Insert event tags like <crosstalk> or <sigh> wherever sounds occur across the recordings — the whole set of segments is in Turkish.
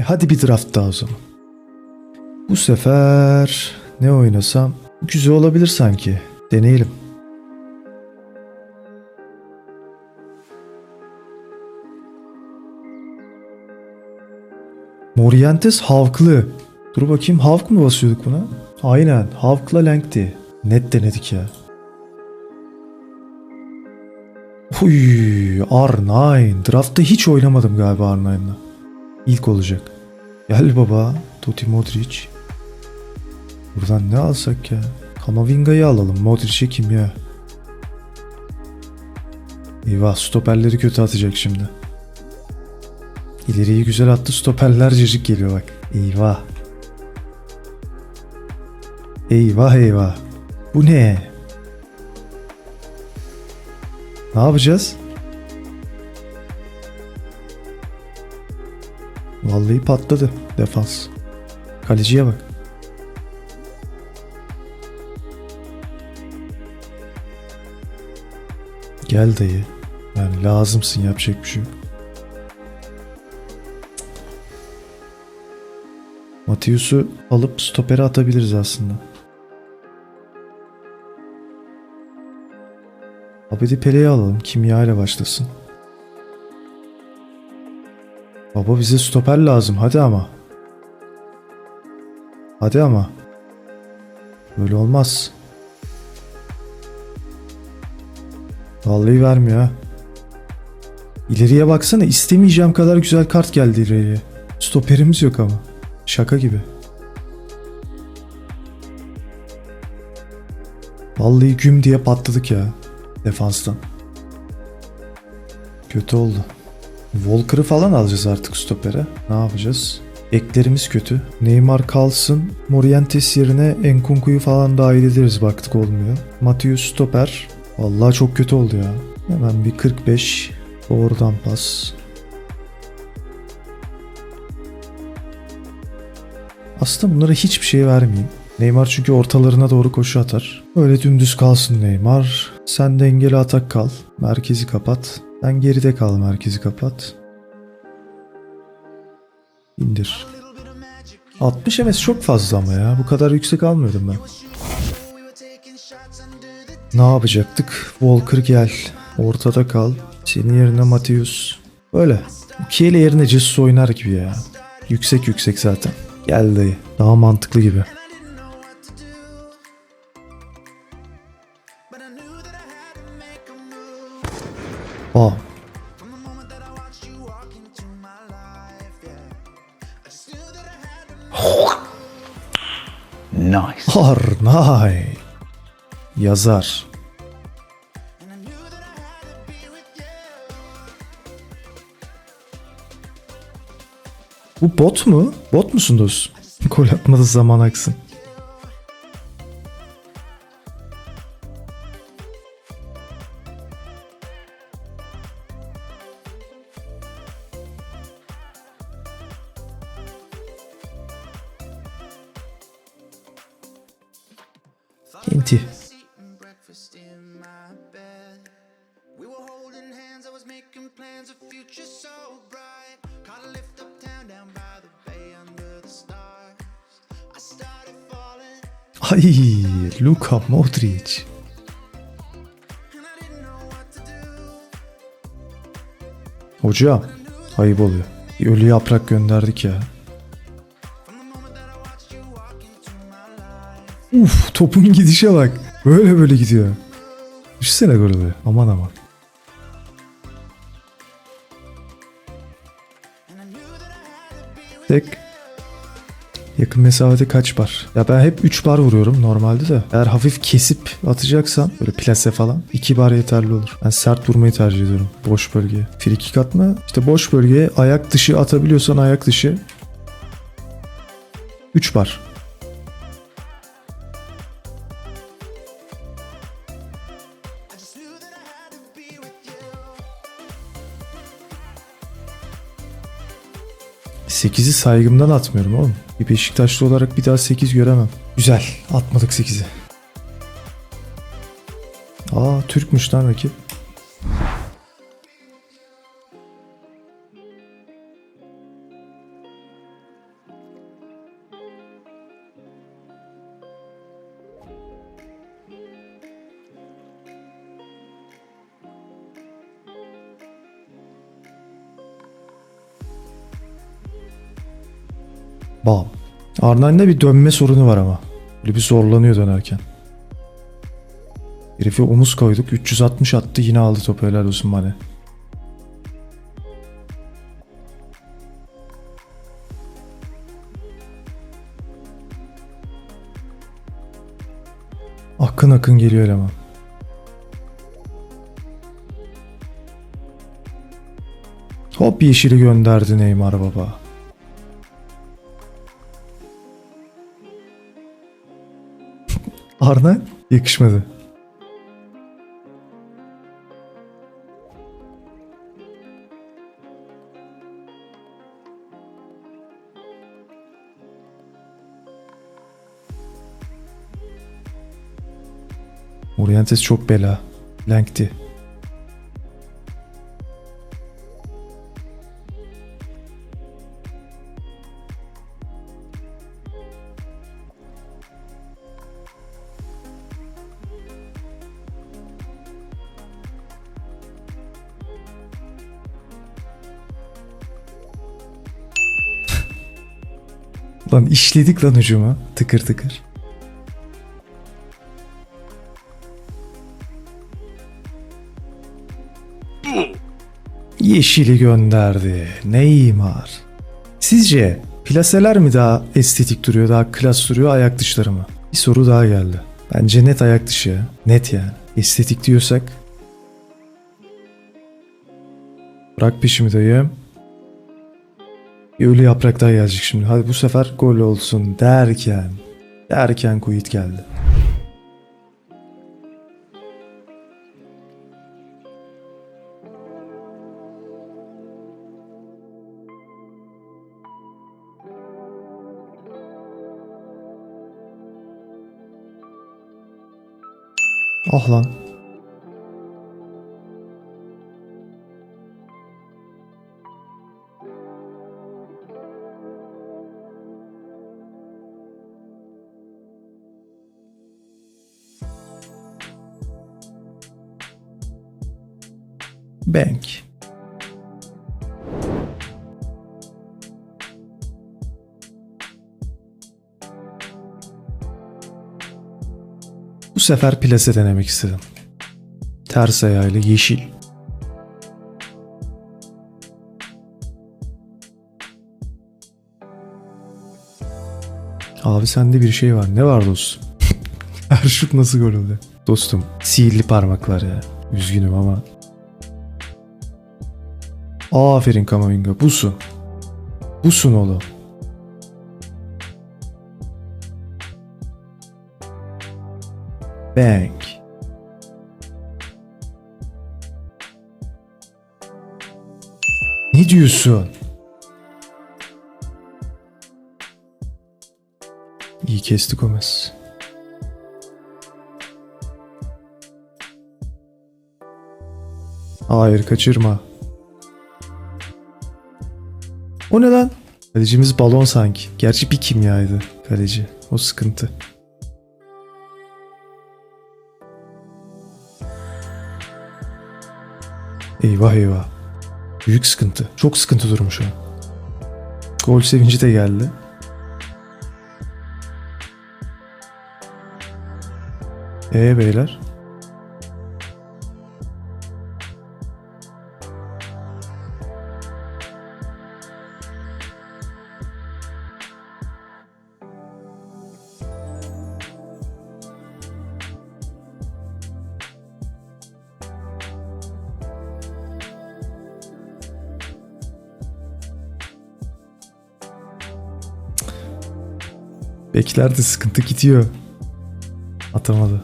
E hadi bir draft daha o zaman. Bu sefer ne oynasam güzel olabilir sanki. Deneyelim. Morientes Havklı. Dur bakayım Havk mı basıyorduk buna? Aynen Havk'la Lank'ti. Net denedik ya. Uy, R9. Draft'ta hiç oynamadım galiba R9'la. İlk olacak. Gel baba. Toti Modric. Buradan ne alsak ya? Kamavinga'yı alalım. Modric'e kim ya? Eyvah stoperleri kötü atacak şimdi. İleriyi güzel attı stoperler cacık geliyor bak. Eyvah. Eyvah eyvah. Bu ne? Ne yapacağız? Vallahi patladı defans. Kaleciye bak. Gel dayı. Yani lazımsın yapacak bir şey. Matius'u alıp stopere atabiliriz aslında. Abedi Pele'yi alalım. Kimya ile başlasın. Baba bize stoper lazım. Hadi ama. Hadi ama. Böyle olmaz. Vallahi vermiyor. İleriye baksana istemeyeceğim kadar güzel kart geldi ileriye. Stoperimiz yok ama. Şaka gibi. Vallahi güm diye patladık ya defanstan. Kötü oldu. Walker'ı falan alacağız artık stopere. Ne yapacağız? Eklerimiz kötü. Neymar kalsın. Morientes yerine Enkunku'yu falan dahil ederiz baktık olmuyor. Matius stoper. Vallahi çok kötü oldu ya. Hemen bir 45. Doğrudan pas. Aslında bunlara hiçbir şey vermeyeyim. Neymar çünkü ortalarına doğru koşu atar. Öyle dümdüz kalsın Neymar. Sen dengeli atak kal. Merkezi kapat. Sen geride kal merkezi kapat. İndir. 60 MS çok fazla ama ya. Bu kadar yüksek almıyordum ben. Ne yapacaktık? Walker gel. Ortada kal. Senin yerine Matius. Böyle. Kiele yerine Jesus oynar gibi ya. Yüksek yüksek zaten. Gel dayı. Daha mantıklı gibi. Aa. Nice. Harnay. Yazar. Bu bot mu? Bot musun dostum? <laughs> Gol atmadı zaman aksın. Falling, Ay, Luka Modric. Hocam, ayıp oluyor. Ölü yaprak gönderdik ya. Uf, topun gidişe bak. Böyle böyle gidiyor. Düşünsene gol oluyor. Aman aman. Tek. Yakın mesafede kaç bar? Ya ben hep 3 bar vuruyorum normalde de. Eğer hafif kesip atacaksan böyle plase falan 2 bar yeterli olur. Ben sert vurmayı tercih ediyorum boş bölgeye. Frikik atma işte boş bölgeye ayak dışı atabiliyorsan ayak dışı 3 bar. 8'i saygımdan atmıyorum oğlum. Bir Beşiktaşlı olarak bir daha 8 göremem. Güzel. Atmadık 8'i. Aa Türkmüş lan rakip. Bam. Arnane'de bir dönme sorunu var ama. Böyle bir zorlanıyor dönerken. Herife omuz koyduk. 360 attı yine aldı topu helal olsun Mane. Akın akın geliyor eleman. Hop yeşili gönderdi Neymar baba. Arna yakışmadı. Orientes çok bela. Lankti. Lan işledik lan hücuma. Tıkır tıkır. Yeşili gönderdi. Neymar. Sizce plaseler mi daha estetik duruyor, daha klas duruyor, ayak dışları mı? Bir soru daha geldi. Bence net ayak dışı. Net yani. Estetik diyorsak. Bırak peşimi dayım. Ölü yaprak daha gelecek şimdi. Hadi bu sefer gol olsun derken. Derken Kuyut geldi. Ah lan. Bank. Bu sefer plase denemek istedim. Ters ayağıyla yeşil. Abi sende bir şey var. Ne var dostum? <laughs> Her şut nasıl gol oluyor? Dostum sihirli parmaklar ya. Üzgünüm ama. Aferin Kamavinga. Busun. Busun oğlum. Bank. Ne diyorsun? İyi kesti Gomez. Hayır kaçırma. O ne lan? Kalecimiz balon sanki. Gerçi bir kimyaydı kaleci. O sıkıntı. Eyvah eyvah. Büyük sıkıntı. Çok sıkıntı durumu şu. Gol sevinci de geldi. Ee beyler. Beklerde sıkıntı gidiyor. Atamadı.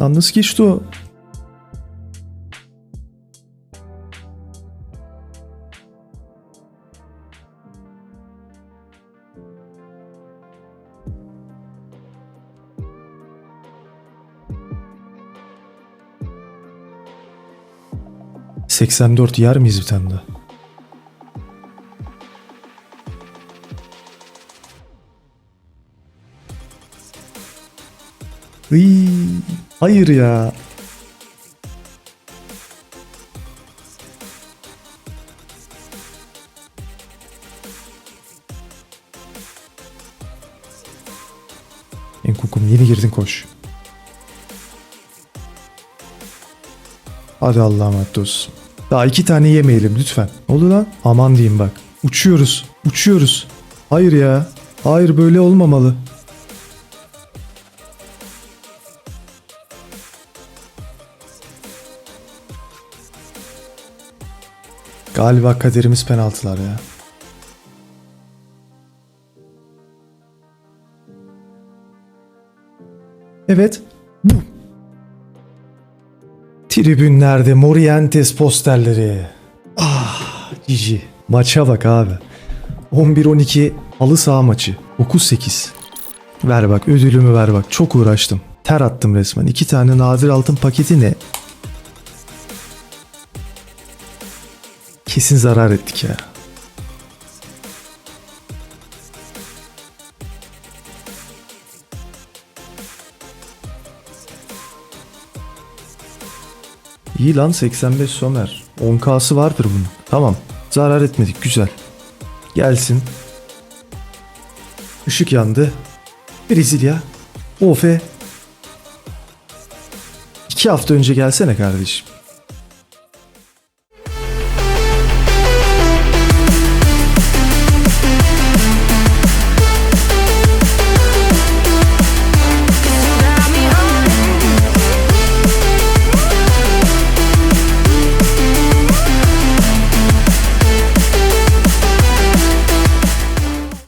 Lan nasıl geçti o? 84 yer miyiz bir tane daha? Iy, hayır ya. Enkukum yeni girdin koş. Hadi Allah'a emanet olsun. Daha iki tane yemeyelim lütfen. Oldu lan? Aman diyeyim bak. Uçuyoruz. Uçuyoruz. Hayır ya. Hayır böyle olmamalı. Galiba kaderimiz penaltılar ya. Evet. Bu. Tribünlerde Morientes posterleri. Ah, cici. Maça bak abi. 11-12 halı saha maçı. 9-8. Ver bak ödülümü ver bak. Çok uğraştım. Ter attım resmen. İki tane nadir altın paketi ne? Kesin zarar ettik ya. İyi lan 85 Somer. 10K'sı vardır bunun. Tamam. Zarar etmedik. Güzel. Gelsin. Işık yandı. Brezilya. Ofe. İki hafta önce gelsene kardeşim.